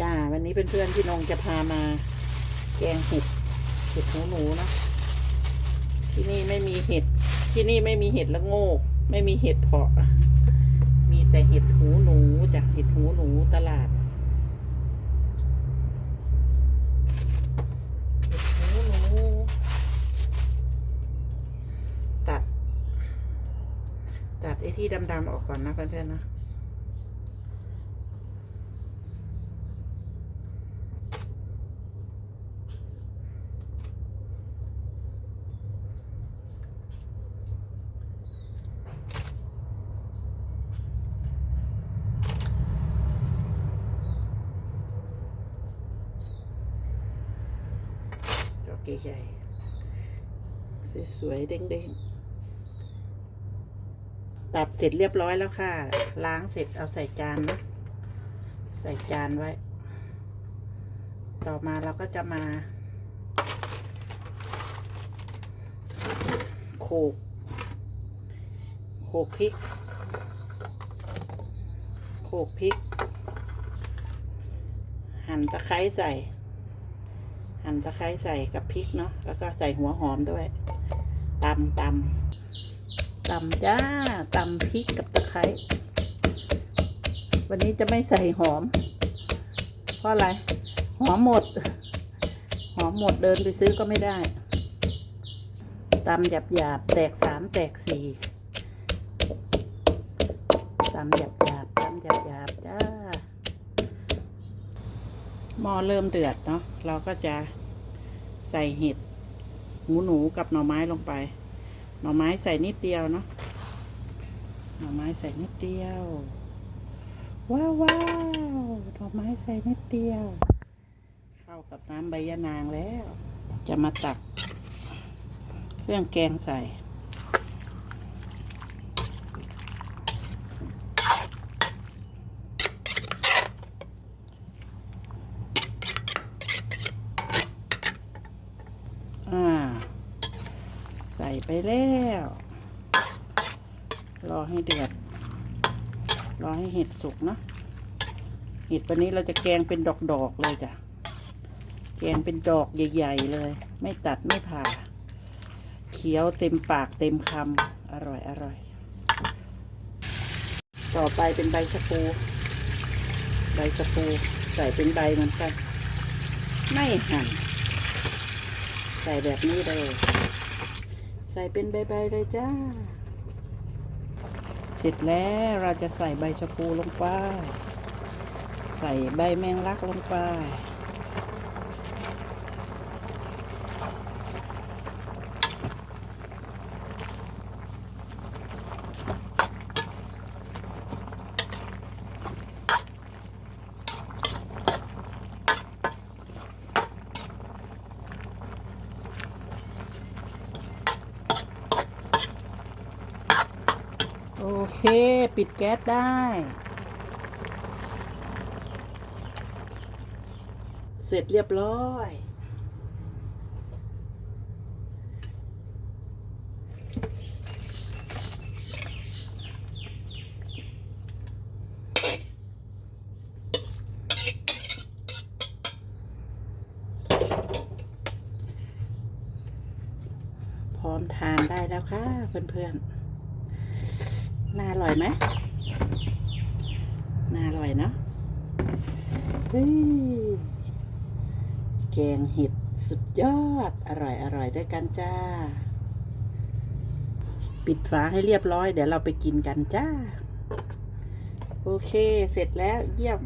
จ้า วันนี้เพื่อนๆพี่นงจะพามา แกงเห็ดเห็ดหูหนูนะ ที่นี่ไม่มีเห็ด ที่นี่ไม่มีเห็ดละโงก ไม่มีเห็ดเพาะ มีแต่เห็ดหูหนูจากเห็ดหูหนูตลาดเห็ดหูหนูตัดตัดไอ้ที่ดำๆออกก่อนนะเพื่อนๆนะ ใหญ่ๆ สวยๆ เด้งๆ ตัดเสร็จเรียบร้อยแล้วค่ะ ล้างเสร็จเอาใส่จานนะใส่จานไว้ ต่อมาเราก็จะมาโขกโขกพริกโขกพริก หั่นตะไคร้ใส่ หั่นตะไคร้ใส่กับพริกเนาะแล้วก็ใส่หัวหอมด้วยตำตำตำจ้าตำพริกกับตะไคร้วันนี้จะไม่ใส่หอม เพราะอะไรหอมหมด หอมหมดเดินไปซื้อก็ไม่ได้ตำหยาบหยาบแตกสามแตกสี่ตำหยาบหยาบตำหยาบหยาบจ้าหม้อเริ่มเดือดเนาะเราก็จะ ใส่เห็ดหูหนูกับหน่อไม้ลงไป หน่อไม้ใส่นิดเดียวเนาะหน่อไม้ใส่นิดเดียว ว้าวว้าวหน่อไม้ใส่นิดเดียว เข้ากับน้ำใบยะนางแล้ว จะมาตัก เครื่องแกงใส่ อ่า ใส่ไปแล้ว รอให้เดือด รอให้เห็ดสุกเนะเห็ดวันนี้เราจะแกงเป็นดอกๆเลยจ้ะ แกงเป็นดอกใหญ่ๆเลย ไม่ตัดไม่ผ่า เคี้ยวเต็มปากเต็มคำอร่อยอร่อย ต่อไปเป็นใบชะพู ใบชะพูใส่เป็นใบเหมือนกัน ไม่หั่น ใส่แบบนี้เลย ส่เป็นใบๆเลยจ้า เสร็จแล้วเราจะใส่ใบชะพูลงไป ใส่ใบแมงลักลงไป โอเค ปิดแก๊สได้ เสร็จเรียบร้อย พร้อมทานได้แล้วค่ะ เพื่อนๆ น่าอร่อยไหมน่าอร่อยเนาะเฮ้ยแกงเห็ดสุดยอด อร่อยอร่อยด้วยกันจ้า ปิดฝาให้เรียบร้อย เดี๋ยวเราไปกินกันจ้า โอเค เสร็จแล้วเยี่ยม